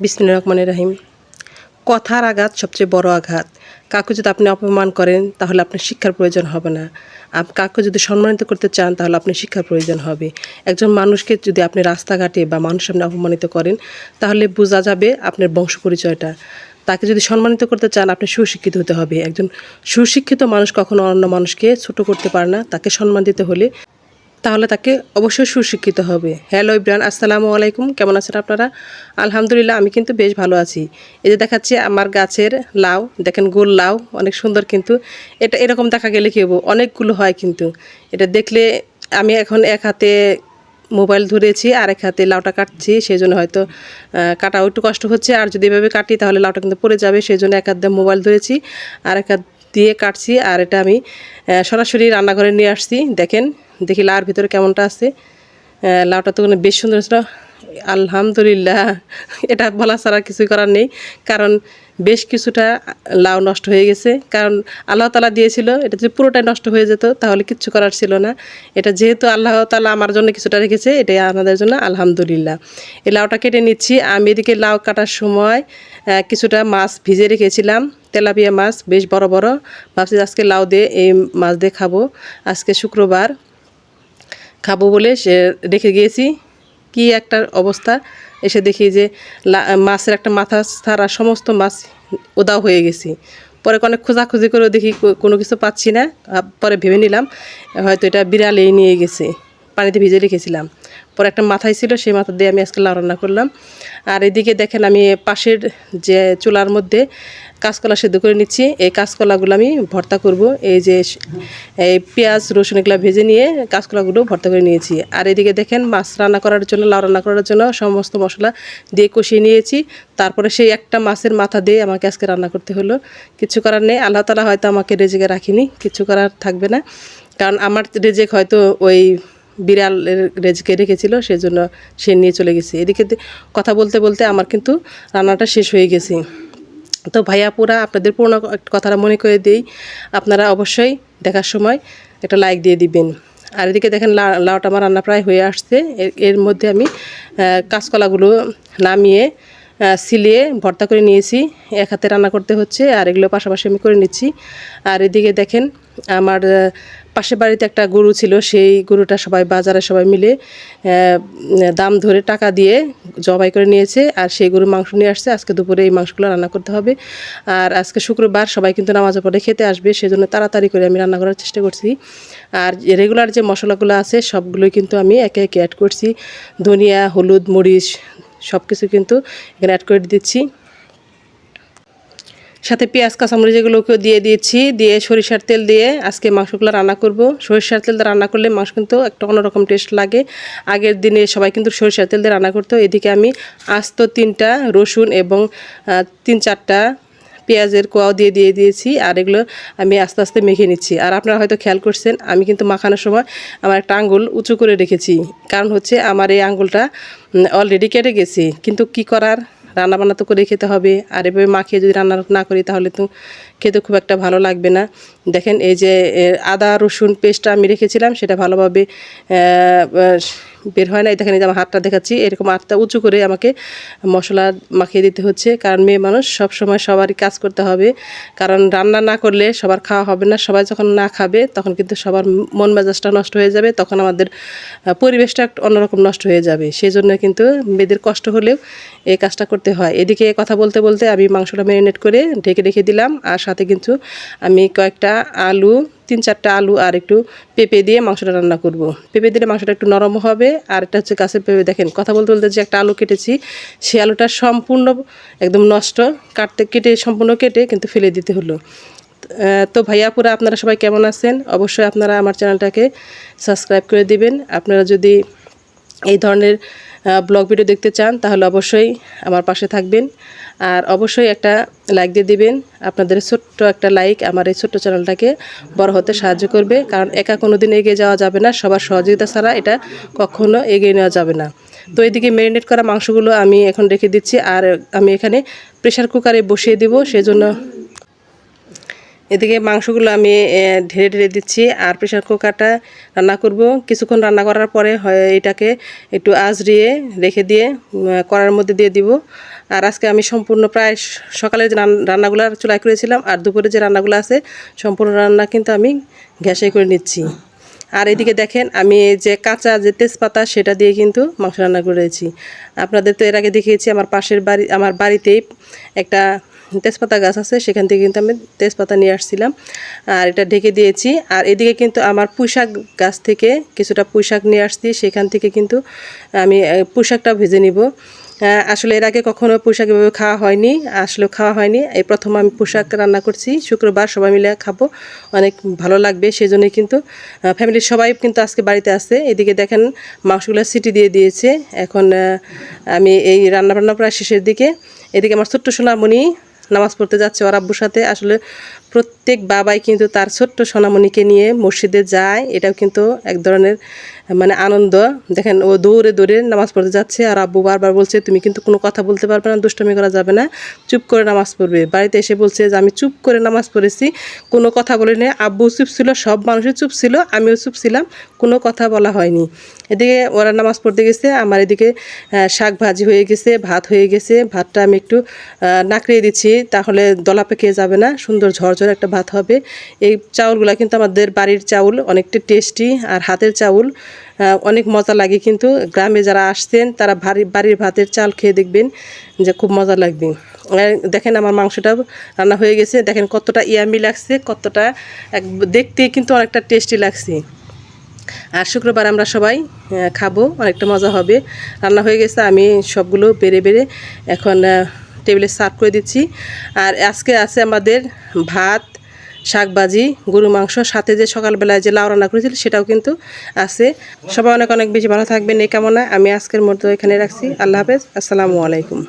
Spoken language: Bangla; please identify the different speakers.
Speaker 1: বিসমিল্লা রহমান রাহিম। কথার আঘাত সবচেয়ে বড় আঘাত। কাউকে যদি আপনি অপমান করেন, তাহলে আপনার শিক্ষার প্রয়োজন হবে না। আপ কাউকে যদি সম্মানিত করতে চান, তাহলে আপনার শিক্ষার প্রয়োজন হবে। একজন মানুষকে যদি আপনি রাস্তাঘাটে বা মানুষ সামনে অপমানিত করেন, তাহলে বোঝা যাবে আপনার বংশ পরিচয়টা। তাকে যদি সম্মানিত করতে চান, আপনি সুশিক্ষিত হতে হবে। একজন সুশিক্ষিত মানুষ কখনো অন্য মানুষকে ছোট করতে পারে না। তাকে সম্মান দিতে হলে তাহলে তাকে অবশ্যই সুশিক্ষিত হবে। হ্যালো ইব্রান আসসালামু আলাইকুম। কেমন আছেন আপনারা? আলহামদুলিল্লাহ, আমি কিন্তু বেশ ভালো আছি। এই যে দেখাচ্ছি আমার গাছের লাউ, দেখেন গোল লাউ, অনেক সুন্দর কিন্তু। এটা এরকম দেখা গেলে কি হব? অনেকগুলো হয় কিন্তু। এটা দেখলে আমি এখন এক হাতে মোবাইল ধরেছি, আর এক হাতে লাউটা কাটছি সেই জন্য হয়তো কাটাও একটু কষ্ট হচ্ছে। আর যদি এভাবে কাটি, তাহলে লাউটা কিন্তু পড়ে যাবে সেই জন্য এক হাত মোবাইল ধরেছি, আর এক হাত দিয়ে কাটছি। আর এটা আমি সরাসরি রান্নাঘরে নিয়ে আসছি। দেখেন দেখি লাউর ভিতরে কেমনটা আছে। লাউটা তো কোনো বেশ সুন্দর ছিল। আলহামদুলিল্লাহ, এটা বলা ছাড়া কিছুই করার নেই। কারণ বেশ কিছুটা লাউ নষ্ট হয়ে গেছে। কারণ আল্লাহ তালা দিয়েছিল, এটা যদি পুরোটাই নষ্ট হয়ে যেত, তাহলে কিচ্ছু করার ছিল না। এটা যেহেতু আল্লাহ তালা আমার জন্য কিছুটা রেখেছে, এটাই আমাদের জন্য আলহামদুলিল্লাহ। এই লাউটা কেটে নিচ্ছি। আমি এদিকে লাউ কাটার সময় কিছুটা মাছ ভিজে রেখেছিলাম। তেলাপিয়া মাছ বেশ বড় বড়। ভাবছি আজকে লাউ দিয়ে এই মাছ দিয়ে খাব। আজকে শুক্রবার। খাব বলে সে রেখে গিয়েছি। কি একটা অবস্থা, এসে দেখি যে মাছের একটা মাথা ছাড়া সমস্ত মাছ উদাও হয়ে গেছি। পরে অনেক খোঁজাখুঁজি করেও দেখি কোনো কিছু পাচ্ছি না। পরে ভেবে নিলাম, হয়তো এটা বিড়ালেই নিয়ে গেছে, পানিতে ভিজে রেখেছিলাম। পরে একটা মাথায় ছিল, সেই মাথা দিয়ে আমি আজকে লাউ রান্না করলাম। আর এদিকে দেখেন আমি পাশের যে চুলার মধ্যে কাঁচকলা সেদ্ধ করে নিচ্ছি। এই কাঁচকলাগুলো আমি ভর্তা করব। এই যে এই পেঁয়াজ, রসুন এগুলো ভেজে নিয়ে কাঁচকলাগুলো ভর্তা করে নিয়েছি। আর এদিকে দেখেন মাছ রান্না করার জন্য, লাউ রান্না করার জন্য সমস্ত মশলা দিয়ে কষিয়ে নিয়েছি। তারপরে সেই একটা মাছের মাথা দিয়ে আমাকে আজকে রান্না করতে হলো। কিছু করার নেই। আল্লাহ তালা হয়তো আমাকে রেজেকে রাখিনি। কিছু করার থাকবে না। কারণ আমার রেজেক হয়তো ওই বিড়ালের রেজকে রেখেছিল সেই জন্য সে নিয়ে চলে গেছে। এদিকে কথা বলতে বলতে আমার কিন্তু রান্নাটা শেষ হয়ে গেছে। তো ভাইয়া পুরা আপনাদের পুরোনো কথাটা মনে করে দিই, আপনারা অবশ্যই দেখার সময় একটা লাইক দিয়ে দিবেন। আর এদিকে দেখেন লাউটা আমার রান্না প্রায় হয়ে আসছে। এর- মধ্যে আমি কাঁচকলাগুলো নামিয়ে সিলিয়ে ভর্তা করে নিয়েছি। এক হাতে রান্না করতে হচ্ছে, আর এগুলো পাশাপাশি আমি করে নিচ্ছি। আর এদিকে দেখেন আমার পাশের বাড়িতে একটা গরু ছিল, সেই গরুটা সবাই বাজারে সবাই মিলে দাম ধরে টাকা দিয়ে জবাই করে নিয়েছে আর সেই গরুর মাংস নিয়ে আসছে। আজকে দুপুরে এই মাংসগুলো রান্না করতে হবে। আর আজকে শুক্রবার সবাই কিন্তু নামাজের পরে খেতে আসবে, সেজন্য তাড়াতাড়ি করে আমি রান্না করার চেষ্টা করছি। আর রেগুলার যে মশলাগুলো আছে, সবগুলোই কিন্তু আমি একে একে অ্যাড করছি। ধনিয়া, হলুদ, মরিচ সব কিছু কিন্তু এখানে অ্যাড করে দিচ্ছি। সাথে পেঁয়াজ, কাঁচামরিচ এগুলোকেও দিয়ে দিয়েছি, দিয়ে সরিষার তেল দিয়ে আজকে মাংসগুলো রান্না করব। সরিষার তেল দিয়ে রান্না করলে মাংস কিন্তু একটা অন্যরকম টেস্ট লাগে। আগের দিনে সবাই কিন্তু সরিষার তেল দিয়ে রান্না করতো। এদিকে আমি আস্ত তিনটা রসুন এবং তিন চারটা পেঁয়াজের কোয়াও দিয়ে দিয়ে দিয়েছি আর এগুলো আমি আস্তে আস্তে মেখে নিচ্ছি। আর আপনারা হয়তো খেয়াল করছেন, আমি কিন্তু মাখানোর সময় আমার একটা আঙ্গুল উঁচু করে রেখেছি। কারণ হচ্ছে আমার এই আঙ্গুলটা অলরেডি কেটে গেছে। কিন্তু কি করার? রান্না বান্না তো করে খেতে হবে। আর এভাবে মাখিয়ে যদি রান্না না করি তাহলে তো খেতে খুব একটা ভালো লাগবে না। দেখেন এই যে আদা, রসুন, পেস্টটা আমি রেখেছিলাম, সেটা ভালোভাবে বের হয় না। এই দেখেন আমার হাতটা দেখাচ্ছি। এরকম হাতটা উঁচু করে আমাকে মশলা মাখিয়ে দিতে হচ্ছে। কারণ মেয়ে মানুষ সব সময় সবারই কাজ করতে হবে। কারণ রান্না না করলে সবার খাওয়া হবে না। সবাই যখন না খাবে, তখন কিন্তু সবার মন মেজাজটা নষ্ট হয়ে যাবে। তখন আমাদের পরিবেশটা অন্যরকম নষ্ট হয়ে যাবে। সেই জন্য কিন্তু মেয়েদের কষ্ট হলেও এই কাজটা করতে হয়। এদিকে কথা বলতে বলতে আমি মাংসটা ম্যারিনেট করে ঢেকে রেখে দিলাম। আর সাথে কিন্তু আমি কয়েকটা আলু তিন চারটা আলু আর একটু পেঁপে দিয়ে মাংসটা রান্না করব। পেঁপে দিলে মাংসটা একটু নরম হবে আর এটা হচ্ছে গাছের পেঁপে। দেখেন, কথা বলতে বলতে যে একটা আলু কেটেছি, সেই আলুটা সম্পূর্ণ একদম নষ্ট, কাটতে কেটে সম্পূর্ণ কেটে কিন্তু ফেলে দিতে হলো। তো ভাইয়া পুরা আপনারা সবাই কেমন আছেন? অবশ্যই আপনারা আমার চ্যানেলটাকে সাবস্ক্রাইব করে দিবেন। আপনারা যদি এই ধরনের ব্লগ ভিডিও দেখতে চান, তাহলে অবশ্যই আমার পাশে থাকবেন। আর অবশ্যই একটা লাইক দিয়ে দিবেন। আপনাদের ছোট্ট একটা লাইক আমার এই ছোট্ট চ্যানেলটাকে বড় হতে সাহায্য করবে। কারণ একা কোনো দিন এগিয়ে যাওয়া যাবে না, সবার সহযোগিতা ছাড়া এটা কখনো এগিয়ে নেওয়া যাবে না। তো এদিকে ম্যারিনেট করা মাংসগুলো আমি এখন রেখে দিচ্ছি, আর আমি এখানে প্রেশার কুকারে বসিয়ে দিব, সেজন্য এদিকে মাংসগুলো আমি ঢেলে ঢেলে দিচ্ছি আর প্রেশার কুকারটা রান্না করব। কিছুক্ষণ রান্না করার পরে হয় এটাকে একটু আজরিয়ে রেখে দিয়ে কড়ার মধ্যে দিয়ে দিব। আর আজকে আমি সম্পূর্ণ প্রায় সকালে যে রান্নাগুলো চুলাই করেছিলাম আর দুপুরে যে রান্নাগুলো আছে, সম্পূর্ণ রান্না কিন্তু আমি গ্যাসে করে নিচ্ছি। আর এদিকে দেখেন আমি যে কাঁচা যে তেজপাতা সেটা দিয়ে কিন্তু মাংস রান্না করেছি। আপনাদের তো এর আগে দেখিয়েছি, আমার পাশের বাড়ি, আমার বাড়িতেই একটা তেজপাতা গাছ আছে সেখান থেকে কিন্তু আমি তেজপাতা নিয়ে আসছিলাম। আর এটা ঢেকে দিয়েছি। আর এদিকে কিন্তু আমার পুঁইশাক গাছ থেকে কিছুটা পুঁইশাক নিয়ে আসছি। সেখান থেকে কিন্তু আমি আহ, পুঁইশাকটা ভেজে নিব। আসলে এর আগে কখনো পোশাক এভাবে খাওয়া হয়নি আসলে খাওয়া হয়নি। এই প্রথম আমি পোশাক রান্না করছি। শুক্রবার সবাই মিলে খাব। অনেক ভালো লাগবে সেই জন্যই কিন্তু ফ্যামিলির সবাই কিন্তু আজকে বাড়িতে আছে। এদিকে দেখেন মাংসগুলো সিটি দিয়ে দিয়েছে। এখন আমি এই রান্না বান্না প্রায় শেষের দিকে। এদিকে আমার ছোট্ট সোনামণি নামাজ পড়তে যাচ্ছে ওর আব্বুর সাথে। আসলে প্রত্যেক বাবাই কিন্তু তার ছোট্ট সোনামণিকে নিয়ে মসজিদে যায়। এটাও কিন্তু এক ধরনের মানে আনন্দ। দেখেন, ও দৌড়ে দৌড়ে নামাজ পড়তে যাচ্ছে আর আব্বু বারবার বলছে, তুমি কিন্তু কোনো কথা বলতে পারবে না, দুষ্টমি করা যাবে না, চুপ করে নামাজ পড়বে। বাড়িতে এসে বলছে যে, আমি চুপ করে নামাজ পড়েছি, কোনো কথা বলিনি, আব্বু চুপ ছিল, সব মানুষই চুপ ছিল, আমিও চুপ ছিলাম, কোনো কথা বলা হয়নি। এদিকে ওরা নামাজ পড়তে গেছে, আমার এদিকে শাক ভাজি হয়ে গেছে, ভাত হয়ে গেছে, ভাতটা আমি একটু নাকড়িয়ে দিচ্ছি, তাহলে দলা পেকে যাবে না, সুন্দর ঝরঝর একটা ভাত হবে। এই চাউলগুলো কিন্তু আমাদের বাড়ির চাউল অনেকটা টেস্টি, আর হাতের চাউল অনেক মজা লাগে কিন্তু। গ্রামে যারা আসছেন, তারা ভারী বাড়ির ভাতের চাল খেয়ে দেখবেন যে খুব মজা লাগবে। দেখেন আমার মাংসটা রান্না হয়ে গেছে। দেখেন কতটা ইয়ামি লাগছে, কতটা এক দেখতে কিন্তু অনেকটা টেস্টি লাগছে। আর শুক্রবার আমরা সবাই খাব, অনেকটা মজা হবে। রান্না হয়ে গেছে, আমি সবগুলো বেড়ে বেড়ে এখন টেবিলে সার্ভ করে দিচ্ছি। আর আজকে আছে আমাদের ভাত শাকবাজি গরু মাংস, সাথে যে সকালবেলায় যে লাউ রান্না করেছিল সেটাও কিন্তু আছে। সবাই অনেক অনেক বেশি ভালো থাকবেন, এই কামনা আমি আজকের মতো এখানে রাখছি। আল্লাহ হাফেজ। আসসালামু আলাইকুম।